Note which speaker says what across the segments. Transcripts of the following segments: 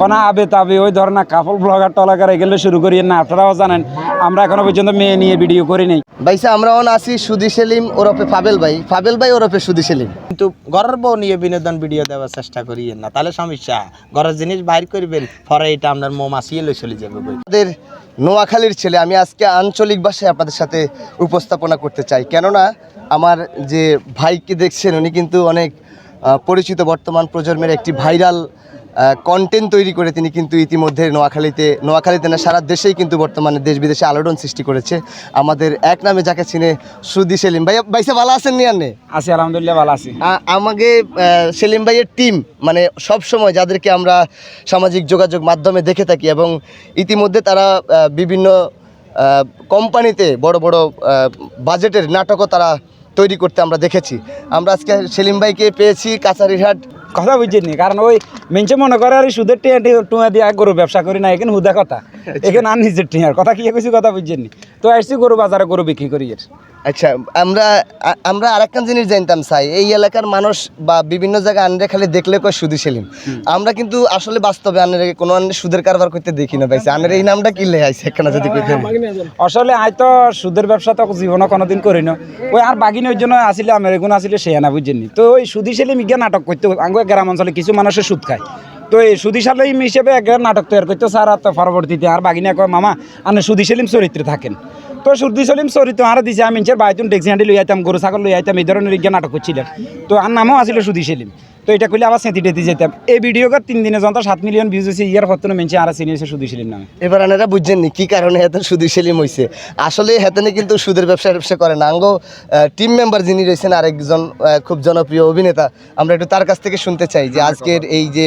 Speaker 1: কোনো আবে তাবে ওই ধরনের কাপল ব্লগার টলাগার এগুলো শুরু করি না আপনারাও জানেন আমরা এখনও পর্যন্ত মেয়ে নিয়ে ভিডিও করি নাই।
Speaker 2: ভাইসা আমরা অন আছি সুদি সেলিম ওরফে ফাবেল ভাই। ফাবেল ভাই ওরফে সুদি সেলিম।
Speaker 3: কিন্তু ঘরের বউ নিয়ে বিনোদন ভিডিও দেওয়ার চেষ্টা করি না তাহলে সমস্যা। ঘরের জিনিস বাইর করবেন পরে এটা আপনার মো মাসিয়ে লই চলে যাবে
Speaker 2: আমাদের নোয়াখালীর ছেলে আমি আজকে আঞ্চলিক ভাষায় আপনাদের সাথে উপস্থাপনা করতে চাই। কেননা আমার যে ভাইকে দেখছেন উনি কিন্তু অনেক পরিচিত বর্তমান প্রজন্মের একটি ভাইরাল কন্টেন্ট তৈরি করে তিনি কিন্তু ইতিমধ্যে নোয়াখালীতে নোয়াখালীতে না সারা দেশেই কিন্তু বর্তমানে দেশ বিদেশে আলোড়ন সৃষ্টি করেছে। আমাদের এক নামে যাকে চিনে সুদি সেলিম। ভাই ভাইসা ভালো আছেন নিয়ানে
Speaker 1: আছি আলহামদুলিল্লাহ ভালো আছি।
Speaker 2: আমাকে সেলিম ভাইয়ের টিম মানে সব সময় যাদেরকে আমরা সামাজিক যোগাযোগ মাধ্যমে দেখে থাকি এবং ইতিমধ্যে তারা বিভিন্ন কোম্পানিতে বড় বড় বাজেটের নাটকও তারা তৈরি করতে আমরা দেখেছি। আমরা আজকে সেলিম ভাইকে পেয়েছি কাছারিঘাট
Speaker 1: কথা বুঝছেন কারণ ওই মেঞ্চে মনে করে আর সুদের টিয়া টুয়া দিয়ে গরু ব্যবসা করি না এখানে হুদা কথা। এখানে আর নিজের টিয়ার কথা কি কিছু কথা বুঝছেন নি? তো আসছি গরু বাজারে গরু বিক্রি করি এর।
Speaker 2: আচ্ছা আমরা আমরা আরেকটা জিনিস জানতাম চাই এই এলাকার মানুষ বা বিভিন্ন জায়গায় আনরে খালি দেখলে কয় সুদি সেলিম আমরা কিন্তু আসলে বাস্তবে আনরে কোনো আনরে সুদের কারবার করতে দেখি না পাইছে আনরে এই নামটা কি লেখাইছে একখানা যদি কইতে
Speaker 1: আসলে আই তো সুদের ব্যবসা তো জীবনে কোনোদিন করি না। ওই আর বাগিনী ওই জন্য আসলে আমার এগুলো আসলে সে না বুঝছেন নি তো ওই সুদি ছেলে মিগিয়া নাটক করতে আঙ্গ গ্রাম অঞ্চলে কিছু মানুষের সুদ খায়। তো এই সুদিশালিম হিসেবে এক নাটক তৈরি করতো স্যার আর তো পরবর্তীতে আর বাগিনা কয়, মামা আপনি সুদিশালিম চরিত্রে থাকেন। তো সুদিশালিম চরিত্র আর দিছে, আমি বাইতুন, ডেক্সি হাঁটি লই আইতাম, গরু, ছাগল লই আইতাম, এই ধরনের নাটক করছিলেন। তো আর নামও আসলে সুদিশালিম তো এটা করলে আবার সেঁতি টেতি যেতাম। এই ভিডিও কর তিন দিনে যখন সাত মিলিয়ন ভিউজ হয়েছে ইয়ার হতো মেনছে আর চিনিয়েছে সুদি সেলিম নামে।
Speaker 2: এবার আনারা বুঝছেন নি, কী কারণে এত সুদি সেলিম হয়েছে আসলে হেতনে কিন্তু সুদের ব্যবসা ব্যবসা করে না। আঙ্গ টিম মেম্বার যিনি রয়েছেন, আরেকজন খুব জনপ্রিয় অভিনেতা, আমরা একটু তার কাছ থেকে শুনতে চাই যে আজকের এই যে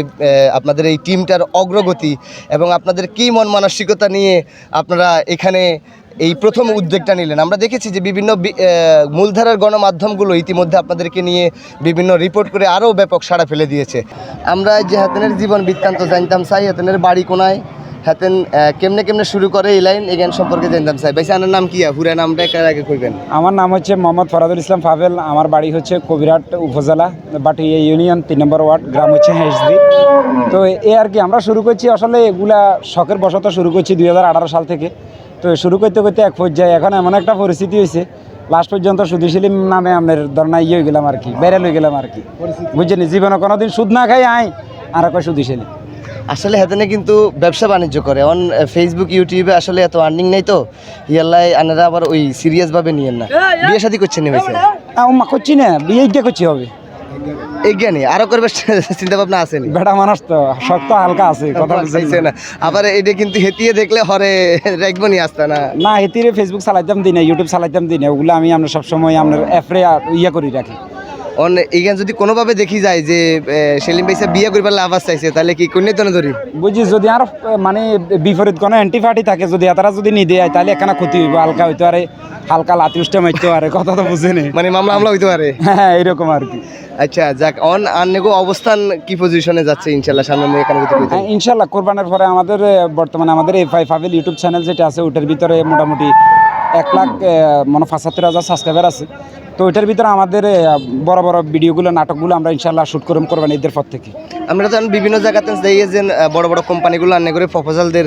Speaker 2: আপনাদের এই টিমটার অগ্রগতি এবং আপনাদের কি মন মানসিকতা নিয়ে আপনারা এখানে এই প্রথম উদ্যোগটা নিলেন। আমরা দেখেছি যে বিভিন্ন মূলধারার গণমাধ্যমগুলো ইতিমধ্যে আপনাদেরকে নিয়ে বিভিন্ন রিপোর্ট করে আরও ব্যাপক সাড়া ফেলে দিয়েছে। আমরা যে হাতেনের জীবন বৃত্তান্ত জানতাম চাই হাতেনের বাড়ি কোনায়, হাতেন কেমনে কেমনে শুরু করে এই লাইন এই সম্পর্কে জানতাম চাই ভাই আনার নাম কি? পুরা নামটা একার আগে কইবেন।
Speaker 1: আমার নাম হচ্ছে মোহাম্মদ ফরাদুল ইসলাম ফাভেল, আমার বাড়ি হচ্ছে কবিরাট উপজেলা, বাট এই ইউনিয়ন তিন নম্বর ওয়ার্ড, গ্রাম হচ্ছে হেসদি। তো এ আর কি, আমরা শুরু করছি, আসলে এগুলা শখের বশত শুরু করছি দুই হাজার আঠারো সাল থেকে। তো শুরু করতে করতে এক পর্যায়ে এখন এমন একটা পরিস্থিতি হয়েছে লাস্ট পর্যন্ত সুদী সেলিম নামে আপনার ধরনা ইয়ে হয়ে গেলাম আর কি বেড়াল হয়ে গেলাম আর কি। বুঝছেন জীবনে কোনোদিন সুদ না খাই আই আর কয় সুদী সেলিম।
Speaker 2: আসলে হাতেনে কিন্তু ব্যবসা বাণিজ্য করে। অন ফেসবুক ইউটিউবে আসলে এত আর্নিং নেই তো ইয়াল্লাই আনারা আবার ওই সিরিয়াসভাবে নিয়েন না। বিয়ে শাদী করছেন নি
Speaker 1: করছি না বিয়ে ইটা করছি হবে।
Speaker 2: জ্ঞানী আরও করবে চিন্তা ভাবনা
Speaker 1: বেটা মানুষ তো শক্ত হালকা আছে কথা
Speaker 2: না। আবার এটা কিন্তু হেতিয়ে দেখলে হরে রাখব নি আসতে না?
Speaker 1: না এতিরে ফেসবুক চালাইতাম দিনে ইউটিউব চালাইতাম দিনে ওগুলো আমি আমরা সবসময় আমরা অ্যাপরে ইয়ে করি রাখি।
Speaker 2: অন এইখান যদি কোনোভাবে দেখি যায় যে সেলিম ভাইসা বিয়ে করবার লাভ চাইছে তাহলে কি কন্যা তো ধরি?
Speaker 1: বুঝি যদি আর মানে বিপরীত কোনো অ্যান্টিফার্টি থাকে যদি তারা যদি নিদে আয় তাহলে একখানা ক্ষতি হইব হালকা হইতে পারে হালকা লাতি উষ্টা মারতে পারে কথা তো বুঝেনি
Speaker 2: মানে মামলা হামলা হইতে পারে?
Speaker 1: হ্যাঁ এরকম আর কি।
Speaker 2: আচ্ছা যাক অন আন্নেগো অবস্থান কি পজিশনে যাচ্ছে ইনশাল্লাহ সামনে নিয়ে এখানে যদি
Speaker 1: হ্যাঁ, ইনশাল্লাহ কোরবানের পরে আমাদের বর্তমানে আমাদের এই ফাই ফাইভেল ইউটিউব চ্যানেল যেটা আছে ওটার ভিতরে মোটামুটি এক লাখ মানে পঁচাত্তর হাজার সাবস্ক্রাইবার আছে। তো ওইটার ভিতরে আমাদের বড় বড় ভিডিওগুলো নাটকগুলো আমরা ইনশাল্লাহ শ্যুট করুম করবেন ঈদের পর থেকে।
Speaker 2: আমরা তো বিভিন্ন জায়গাতে দেখি যে বড় বড় কোম্পানিগুলো আন্নে করে প্রপোজালদের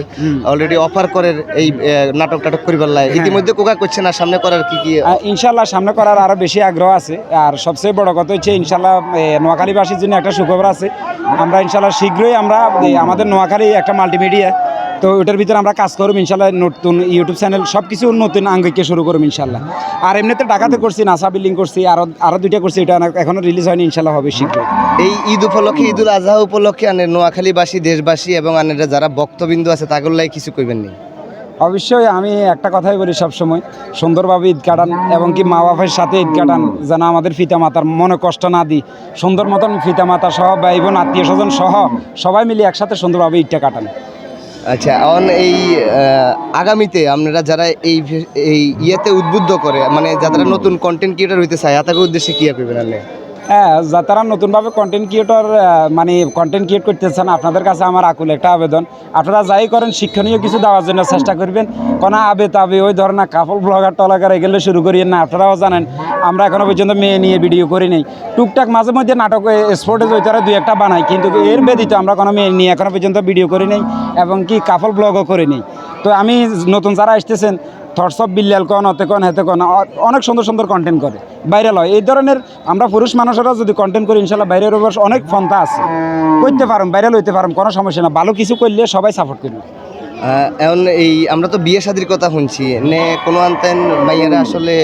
Speaker 2: অলরেডি অফার করে এই নাটক টাটক করিবার লাগে ইতিমধ্যে কোকা করছে না সামনে করার কি কি?
Speaker 1: ইনশাল্লাহ সামনে করার আরও বেশি আগ্রহ আছে। আর সবচেয়ে বড় কথা হচ্ছে ইনশাল্লাহ নোয়াখালীবাসীর জন্য একটা সুখবর আছে। আমরা ইনশাল্লাহ শীঘ্রই আমরা আমাদের নোয়াখালী একটা মাল্টিমিডিয়া তো ওটার ভিতরে আমরা কাজ করব ইনশাল্লাহ নতুন ইউটিউব চ্যানেল সব কিছু নতুন আঙ্গিকে শুরু করব ইনশাল্লাহ আর এমনিতে ঢাকাতে করছি নাসা বিল্ডিং করছি আরও আরও দুইটা করছি এটা এখনও রিলিজ হয়নি ইনশাল্লাহ হবে শীঘ্রই।
Speaker 2: এই ঈদ উপলক্ষে ঈদুল আজহা উপলক্ষে আনে নোয়াখালীবাসী দেশবাসী এবং আনেরা যারা বক্তবিন্দু আছে তাগুলাই কিছু কইবেন নি?
Speaker 1: অবশ্যই আমি একটা কথাই বলি সবসময় সুন্দরভাবে ঈদ কাটান এবং কি মা বাপের সাথে ঈদ কাটান যেন আমাদের পিতামাতার মনে কষ্ট না দিই। সুন্দর মতন পিতামাতা সহ ভাই বোন আত্মীয় স্বজন সহ সবাই মিলে একসাথে সুন্দরভাবে ঈদটা কাটান।
Speaker 2: আচ্ছা এখন এই আগামীতে আপনারা যারা এই এই ইয়েতে উদ্বুদ্ধ করে মানে যারা নতুন কন্টেন্ট ক্রিয়েটার হইতে চায় তাদের উদ্দেশ্যে কী করবেন আপনি
Speaker 1: যা তারা নতুনভাবে কন্টেন্ট ক্রিয়েটর মানে কন্টেন্ট ক্রিয়েট করতেছেন, আপনাদের কাছে আমার আকুল একটা আবেদন। আপনারা যাই করেন, শিক্ষণীয় কিছু দেওয়ার জন্য চেষ্টা করবেন। কোনো আবে তাবে ওই ধরনের কাপল ব্লগার টলাগার এগুলো শুরু করিয়েন না, আপনারাও জানেন, আমরা এখনও পর্যন্ত মেয়ে নিয়ে ভিডিও করি নেই। টুকটাক মাঝে মধ্যে নাটক স্পোর্টে জয়তারা দুই একটা বানাই কিন্তু এর ব্যতীত আমরা কোনো মেয়ে নিয়ে এখনও পর্যন্ত ভিডিও করি নেই, এবং কি কাপল ব্লগও করি নেই। তো আমি নতুন যারা আসতেছেন থটস অফ বিল্লাল কন হতে কন হেতে কন অনেক সুন্দর সুন্দর কন্টেন্ট করে। ভাইরাল হয়। এই ধরনের আমরা পুরুষ মানুষেরা যদি কন্টেন্ট করি ইনশাল্লাহ বাইরের অবশ্য অনেক পন্থা আছে। করতে পারম ভাইরাল হইতে পারম কোনো সমস্যা না ভালো কিছু করলে সবাই সাপোর্ট করবে।
Speaker 2: এখন এই আমরা তো বিয়ে শাদির কথা শুনছি। নে কোনো আনতেন মাইয়ারা আসলে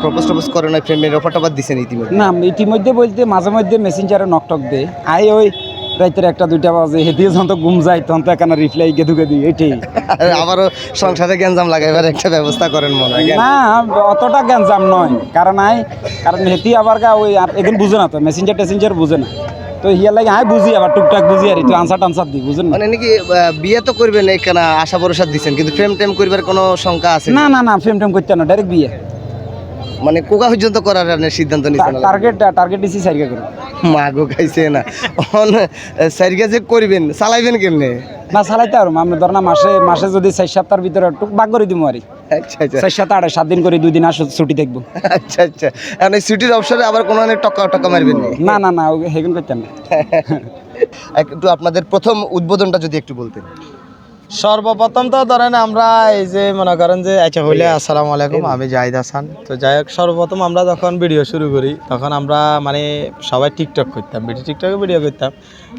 Speaker 2: প্রপোজ টপোজ করে না প্রেমের অফার টফার দিছেন ইতিমধ্যে?
Speaker 1: না ইতিমধ্যে বলতে মাঝে মধ্যে মেসেঞ্জারে নক টক দে আই ওই রাইতের একটা দুইটা বাজে হেঁটে যখন তো ঘুম যায় তখন তো এখানে রিপ্লাই গেদু গেদু এটাই।
Speaker 2: আর আবারও সংসারে গ্যাঞ্জাম লাগাইবার একটা ব্যবস্থা করেন মনে হয়
Speaker 1: না অতটা গ্যাঞ্জাম নয়। কারণ আই কারণ হেতি আবার গা ওই আর এদিন বুঝে না তো মেসেঞ্জার টেসেঞ্জার বুঝে না। তো হিয়ার লাগে আই বুঝি আবার টুকটাক বুঝি আর একটু আনসার টানসার দিই বুঝেন
Speaker 2: মানে নাকি বিয়ে তো করবেন এখানে আশা ভরসা দিচ্ছেন কিন্তু প্রেম টেম করবার কোনো শঙ্কা আছে
Speaker 1: না না না ফ্রেম টেম করতে না ডাইরেক্ট বিয়ে।
Speaker 2: মানে কোকা পর্যন্ত করার সিদ্ধান্ত নিচ্ছেন
Speaker 1: টার্গেট টার্গেট দিছি সাইডকে করে।
Speaker 2: মাগো খাইছে না। অন সাইডকে যে করবেন চালাইবেন কেমনে?
Speaker 1: না চালাইতে পারব। আমরা ধর না মাসে মাসে যদি চার সপ্তাহের ভিতরে টুক বাগ করে দিব আর
Speaker 2: আচ্ছা আচ্ছা।
Speaker 1: চার সপ্তাহ আড়াই সাত দিন করে দুই দিন আর ছুটি দেখব।
Speaker 2: আচ্ছা আচ্ছা। এখন এই ছুটির অবসরে আবার কোনো অনেক টকা টকা মারবেন
Speaker 1: না না না হেগুন করতেন না।
Speaker 2: একটু আপনাদের প্রথম উদ্বোধনটা যদি একটু বলতেন।
Speaker 3: সর্বপ্রথম তো ধরেন আমরা এই যে মনে করেন যে আচ্ছা হইলে আসসালামু আলাইকুম আমি জাহিদ হাসান। তো যাই হোক সর্বপ্রথম আমরা যখন ভিডিও শুরু করি তখন আমরা মানে সবাই টিকটক করতাম ভিডিও টিকটকে ভিডিও করতাম।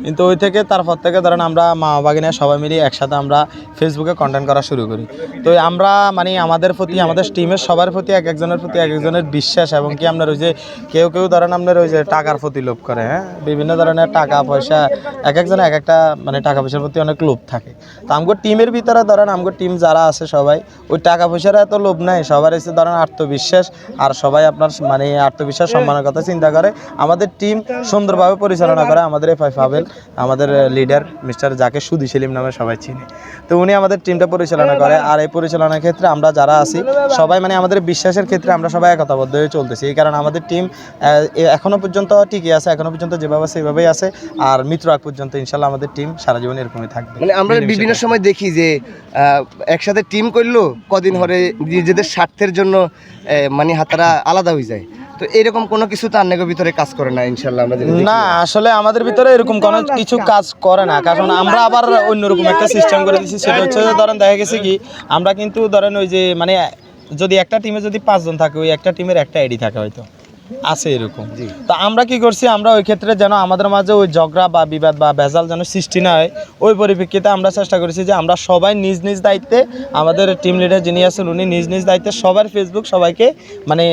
Speaker 3: কিন্তু ওই থেকে তারপর থেকে ধরেন আমরা মা বাগিনা সবাই মিলে একসাথে আমরা ফেসবুকে কন্টেন্ট করা শুরু করি। তো আমরা মানে আমাদের প্রতি আমাদের টিমের সবার প্রতি এক একজনের প্রতি এক একজনের বিশ্বাস এবং কি আপনার ওই যে কেউ কেউ ধরেন আপনার ওই যে টাকার প্রতি লোভ করে হ্যাঁ? বিভিন্ন ধরনের টাকা পয়সা এক একজন এক একটা মানে টাকা পয়সার প্রতি অনেক লোভ থাকে। তো আমগো টিমের ভিতরে ধরেন আমগো টিম যারা আছে সবাই ওই টাকা পয়সার এত লোভ নাই সবার এসে ধরেন আত্মবিশ্বাস আর সবাই আপনার মানে আত্মবিশ্বাস সম্মানের কথা চিন্তা করে। আমাদের টিম সুন্দরভাবে পরিচালনা করে আমাদের এফ আই ফাবেল আমাদের লিডার মিস্টার যাকে সুদি সেলিম নামে সবাই চিনি। তো উনি আমাদের টিমটা পরিচালনা করে আর এই পরিচালনার ক্ষেত্রে আমরা যারা আছি সবাই মানে আমাদের বিশ্বাসের ক্ষেত্রে আমরা সবাই একতাবদ্ধ হয়ে চলতেছি। এই কারণে আমাদের টিম এখনও পর্যন্ত ঠিকই আছে এখনও পর্যন্ত যেভাবে আছে সেভাবেই আছে। আর মিত্র আগ পর্যন্ত ইনশাল্লাহ আমাদের টিম সারা জীবন এরকমই থাকবে।
Speaker 2: মানে আমরা বিভিন্ন সময় দেখি যে একসাথে টিম করল কদিন ধরে নিজেদের স্বার্থের জন্য মানে হাতারা আলাদা হয়ে যায়। তো এরকম কোনো কিছু তার নেগের ভিতরে কাজ করে না ইনশাল্লাহ আমরা
Speaker 3: না আসলে আমাদের ভিতরে এরকম কোনো কিছু কাজ করে না কারণ আমরা আবার অন্যরকম একটা সিস্টেম করে দিচ্ছি সেটা হচ্ছে ধরেন দেখা গেছে কি আমরা কিন্তু ধরেন ওই যে মানে যদি একটা টিমে যদি পাঁচজন থাকে ওই একটা টিমের একটা আইডি থাকে হয়তো। আছে এরকম। তো আমরা কি করছি আমরা ওই ক্ষেত্রে যেন আমাদের মাঝে ওই ঝগড়া বা বিবাদ বা ভেজাল যেন সৃষ্টি না হয় ওই পরিপ্রেক্ষিতে আমরা চেষ্টা করেছি যে আমরা সবাই নিজ নিজ দায়িত্বে আমাদের টিম লিডার যিনি আছেন উনি নিজ নিজ দায়িত্বে সবার ফেসবুক সবাইকে মানে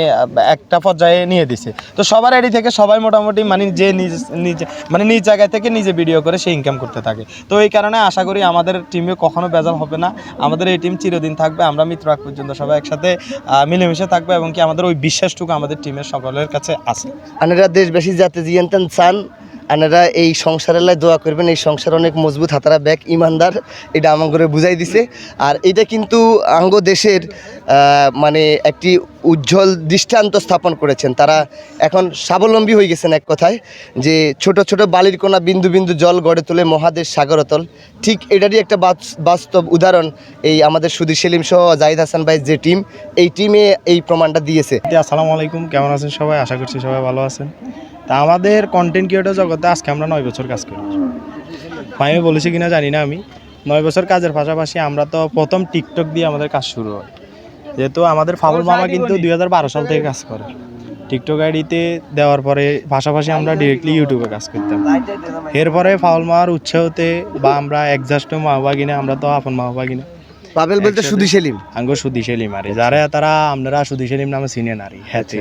Speaker 3: একটা পর্যায়ে নিয়ে দিছে। তো সবার আইডি থেকে সবাই মোটামুটি মানে যে নিজ নিজে মানে নিজ জায়গা থেকে নিজে ভিডিও করে সে ইনকাম করতে থাকে। তো এই কারণে আশা করি আমাদের টিমে কখনো ভেজাল হবে না। আমাদের এই টিম চিরদিন থাকবে। আমরা মিত্র আগ পর্যন্ত সবাই একসাথে মিলেমিশে থাকবে এবং কি আমাদের ওই বিশ্বাসটুকু আমাদের টিমের সকলের কাছে আছে।
Speaker 2: আনারা দেশবাসী যাতে জিয়ান্তান চান আনারা এই সংসারের লাই দোয়া করবেন, এই সংসার অনেক মজবুত, হাতারা ব্যাগ, ইমানদার, এটা আমার করে বুঝাই দিছে। আর এটা কিন্তু আঙ্গ দেশের মানে একটি উজ্জ্বল দৃষ্টান্ত স্থাপন করেছেন। তারা এখন স্বাবলম্বী হয়ে গেছেন এক কথায়, যে ছোট ছোট বালির কোনা বিন্দু বিন্দু জল গড়ে তোলে মহাদেশ সাগরতল ঠিক এটারই একটা বাস্তব উদাহরণ এই আমাদের সুধীর সেলিম সহ জাহিদ হাসান ভাই যে টিম, এই টিমে এই প্রমাণটা দিয়েছে।
Speaker 4: আসসালামু আলাইকুম, কেমন আছেন সবাই? আশা করছি সবাই ভালো আছেন। তা আমাদের কন্টেন্ট ক্রিয়েটর জগতে আজকে আমরা নয় বছর কাজ করি। আমি বলেছি কিনা জানি না আমি। নয় বছর কাজের পাশাপাশি আমরা তো প্রথম টিকটক দিয়ে আমাদের কাজ শুরু হয়। যেহেতু আমাদের ফাবুল মামা কিন্তু দু হাজার বারো সাল থেকে কাজ করে। টিকটক আইডিতে দেওয়ার পরে পাশাপাশি আমরা ডিরেক্টলি ইউটিউবে কাজ করতাম। এরপরে ফাউল মামার উৎসাহতে বা আমরা একজাস্ট মা বাগিনা আমরা তো আপন মা বাগিনা
Speaker 2: পাবেল বলতে সুধীর সেলিম।
Speaker 4: আঙ্গ সুদি সেলিম আরে যারা তারা আপনারা সুদি সেলিম নামে চিনেন আরে হ্যাতে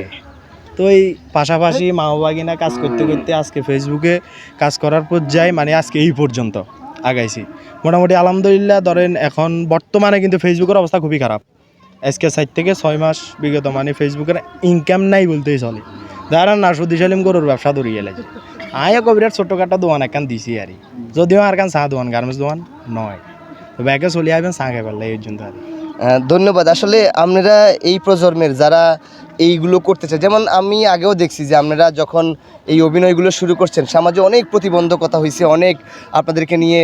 Speaker 4: তো এই পাশাপাশি মা বাগিনা কাজ করতে করতে আজকে ফেসবুকে কাজ করার পর্যায়ে মানে আজকে এই পর্যন্ত আগাইছি। মোটামুটি আলহামদুলিল্লাহ, ধরেন এখন বর্তমানে কিন্তু ফেসবুকের অবস্থা খুবই খারাপ। আজকে সাইড থেকে ছয় মাস বিগত মানে ফেসবুকের ইনকাম নাই বলতেই চলে। যারা না, সুদি সেলিম গরুর ব্যবসা ধরিয়ে লাগে আয় কবিরাট ছোট্টখাটো দোকান একখান দিছি আর যদিও আর কান চা দোকান গার্মেন্টস দোকান নয়। ব্যাগে চলে আসবেন চা খাই পারলে এই জন্য আর
Speaker 2: ধন্যবাদ। আসলে আপনারা এই প্রজন্মের যারা এইগুলো করতে চায় যেমন আমি আগেও দেখছি যে আপনারা যখন এই অভিনয়গুলো শুরু করছেন সমাজে অনেক প্রতিবন্ধকতা হয়েছে অনেক আপনাদেরকে নিয়ে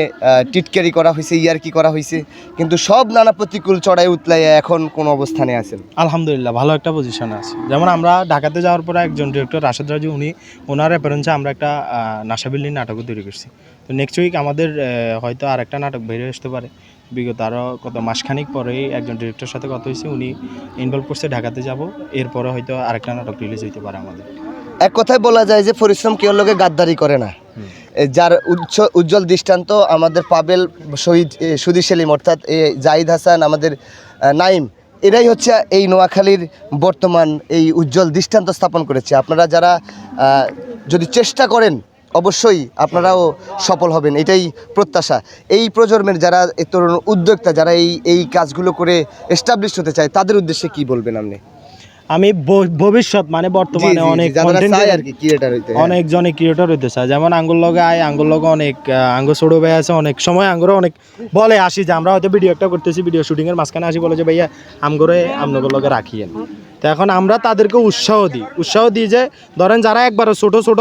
Speaker 2: টিটকারি করা হয়েছে ইয়ারকি করা হয়েছে কিন্তু সব নানা প্রতিকূল চড়াই উতলাই এখন কোন অবস্থানে আছেন?
Speaker 4: আলহামদুলিল্লাহ ভালো একটা পজিশনে আছে। যেমন আমরা ঢাকাতে যাওয়ার পরে একজন ডিরেক্টর রাশেদ রাজু উনি ওনার রেফারেন্সে আমরা একটা আহ, নাশাবিল্লির নাটকও তৈরি করছি। তো নেক্সট উইক আমাদের হয়তো আর একটা নাটক বেরিয়ে আসতে পারে। বিগত আরও কত মাসখানিক পরেই একজন ডিরেক্টরের সাথে কথা হয়েছে উনি ইনভলভ করছে ঢাকাতে যাব। এরপরে হয়তো আরেকটা নাটক রিলিজ হইতে পারে আমাদের।
Speaker 2: এক কথায় বলা যায় যে পরিশ্রম কেউ লোকে গাদ্দারি করে না। যার উচ্চ উজ্জ্বল দৃষ্টান্ত আমাদের পাবেল শহীদ সুধীর সেলিম অর্থাৎ এ, জাহিদ হাসান আমাদের নাইম এরাই হচ্ছে এই নোয়াখালীর বর্তমান এই উজ্জ্বল দৃষ্টান্ত স্থাপন করেছে। আপনারা যারা যদি চেষ্টা করেন অবশ্যই আপনারাও সফল হবেন, এটাই প্রত্যাশা। এই প্রজন্মের যারা তরুণ উদ্যোক্তা, যারা এই এই কাজগুলো করে এস্টাবলিশ হতে চায়, তাদের উদ্দেশ্যে কি বলবেন আপনি?
Speaker 4: আমি ভবিষ্যৎ মানে বর্তমানে অনেক
Speaker 2: ক্রিয়েটার হইতে হ্যাঁ।
Speaker 4: অনেক জনে ক্রিয়েটর হইতে চায়। যেমন আঙ্গুর লগে আয় আঙ্গুর লগে অনেক আহ, আঙ্গুর ছোট ভাই আছে অনেক সময় আঙ্গুরে অনেক বলে আসি যে আমরা হয়তো ভিডিও একটা করতেছি ভিডিও শুটিং এর মাঝখানে আসি বলে যে ভাইয়া আমগরে আমনগর লগে রাখিয়েন। তো এখন আমরা তাদেরকে উৎসাহ দিই। উৎসাহ দিই যে ধরেন যারা একবার ছোট ছোট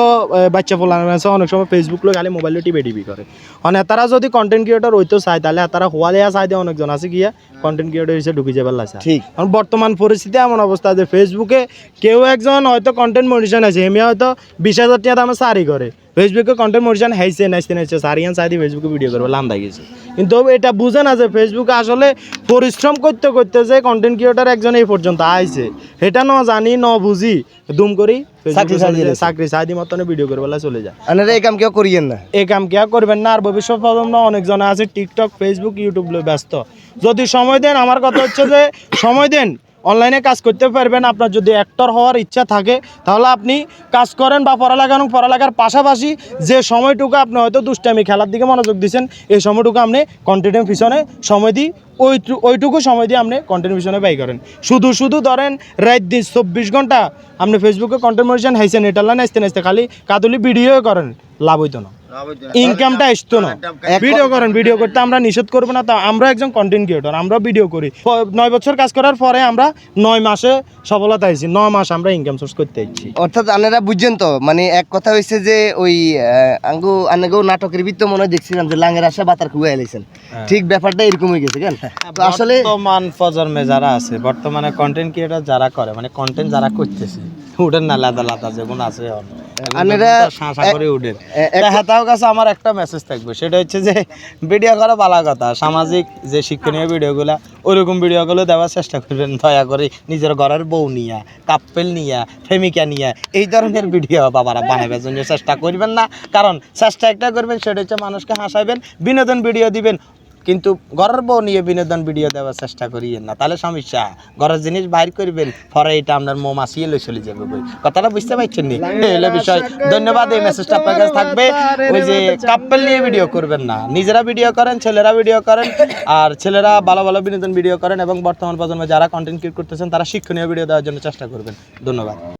Speaker 4: বাচ্চা ফোলানো আছে অনেক সময় ফেসবুক লোক খালি মোবাইলে টিপে টিপি করে মানে তারা যদি কন্টেন্ট ক্রিয়েটর হইতে চায় তাহলে তারা হোয়ালিয়া চাই দিয়ে অনেকজন আছে গিয়া কন্টেন্ট ক্রিয়েটর হিসেবে ঢুকে যাবে লাগছে
Speaker 2: ঠিক।
Speaker 4: কারণ বর্তমান পরিস্থিতি এমন অবস্থা যে ফেসবুকে কেউ একজন হয়তো কন্টেন্ট মডিশন আছে এমনি হয়তো বিশ হাজার টাকা দামে সারি করে। ফেসবুকে কন্টেন্ট মডিশন হাইছে নাচতে নাচছে সারিয়ান সাইদি ফেসবুকে ভিডিও করবে লান্দা গেছে। কিন্তু এটা বুঝে না যে ফেসবুকে আসলে পরিশ্রম করতে করতে যে কন্টেন্ট ক্রিয়েটার একজন এই পর্যন্ত আইছে এটা ন জানি ন বুঝি দুম করি
Speaker 2: চাকরি
Speaker 4: সাইদি মতনে ভিডিও করে বেলা চলে যায়।
Speaker 2: আপনারা এই কাম কেউ করিয়েন না।
Speaker 4: এই কাম কে করবেন না আর ভবিষ্যৎ প্রজন্ম অনেকজন আছে টিকটক ফেসবুক ইউটিউব ব্যস্ত। যদি সময় দেন আমার কথা হচ্ছে যে সময় দেন অনলাইনে কাজ করতে পারবেন। আপনার যদি অ্যাক্টর হওয়ার ইচ্ছা থাকে, তাহলে আপনি কাজ করেন বা পড়ালেখা এবং পড়ালেখার পাশাপাশি যে সময়টুকু আপনি হয়তো দুষ্টামি, খেলার দিকে মনোযোগ দিচ্ছেন এই সময়টুকু আপনি কন্টেন্টের পিছনে সময় দিই ওই ওইটুকু সময় দিয়ে আপনি কন্টেন্ট পিছনে ব্যয় করেন। শুধু শুধু ধরেন রাত দিন চব্বিশ ঘণ্টা আপনি ফেসবুকে কন্টেন্ট মডিশন হাইছেন এটা নাচতে আসতে খালি কাদুলি ভিডিও করেন, লাভ হইতো না। ইনকামটা আসতো না। ভিডিও করেন ভিডিও করতে আমরা নিষেধ করব না তা আমরা একজন কন্টেন্ট ক্রিয়েটর আমরা ভিডিও করি। নয় বছর কাজ করার পরে আমরা নয় মাসে সফলতা আইছি নয় মাস আমরা ইনকাম সোর্স করতে
Speaker 2: অর্থাৎ আপনারা বুঝছেন তো মানে এক কথা হয়েছে যে ওই আঙ্গু আঙ্গু নাটকের ভিত্ত মনে হয় দেখছিলাম যে লাঙ্গের আসা বাতার খুবই এলাইছেন ঠিক ব্যাপারটা এরকম হয়ে গেছে কেন? তো আসলে
Speaker 3: বর্তমান প্রজন্মে যারা আছে বর্তমানে কন্টেন্ট ক্রিয়েটর যারা করে মানে কন্টেন্ট যারা করতেছে উঠেন না লাদা লাদা যেগুলো আছে শাঁসা করে উঠেন। হেতাও কাছে আমার একটা মেসেজ থাকবে সেটা হচ্ছে যে ভিডিও করা ভালো কথা। সামাজিক যে শিক্ষণীয় ভিডিওগুলো ওইরকম ভিডিওগুলো দেওয়ার চেষ্টা করবেন দয়া করে নিজের ঘরের বউ নিয়া কাপ্পেল নিয়া প্রেমিকা নিয়া এই ধরনের ভিডিও বাবারা বানাবার জন্য চেষ্টা করবেন না। কারণ চেষ্টা একটা করবেন সেটা হচ্ছে মানুষকে হাসাইবেন বিনোদন ভিডিও দিবেন কিন্তু ঘরের বউ নিয়ে বিনোদন ভিডিও দেওয়ার চেষ্টা করিয়েন না। তাহলে সমস্যা। ঘরের জিনিস বাইর করবেন পরে এটা আপনার মো মাসিয়ে লই চলে যাবে বই। কথাটা বুঝতে পারছেন নি? বিষয়। ধন্যবাদ এই মেসেজটা আপনার কাছে থাকবে। ওই যে কাপল নিয়ে ভিডিও করবেন না। নিজেরা ভিডিও করেন ছেলেরা ভিডিও করেন আর ছেলেরা ভালো ভালো বিনোদন ভিডিও করেন এবং বর্তমান প্রজন্মে যারা কন্টেন্ট ক্রিয়েট করতেছেন তারা শিক্ষণীয় ভিডিও দেওয়ার জন্য চেষ্টা করবেন। ধন্যবাদ।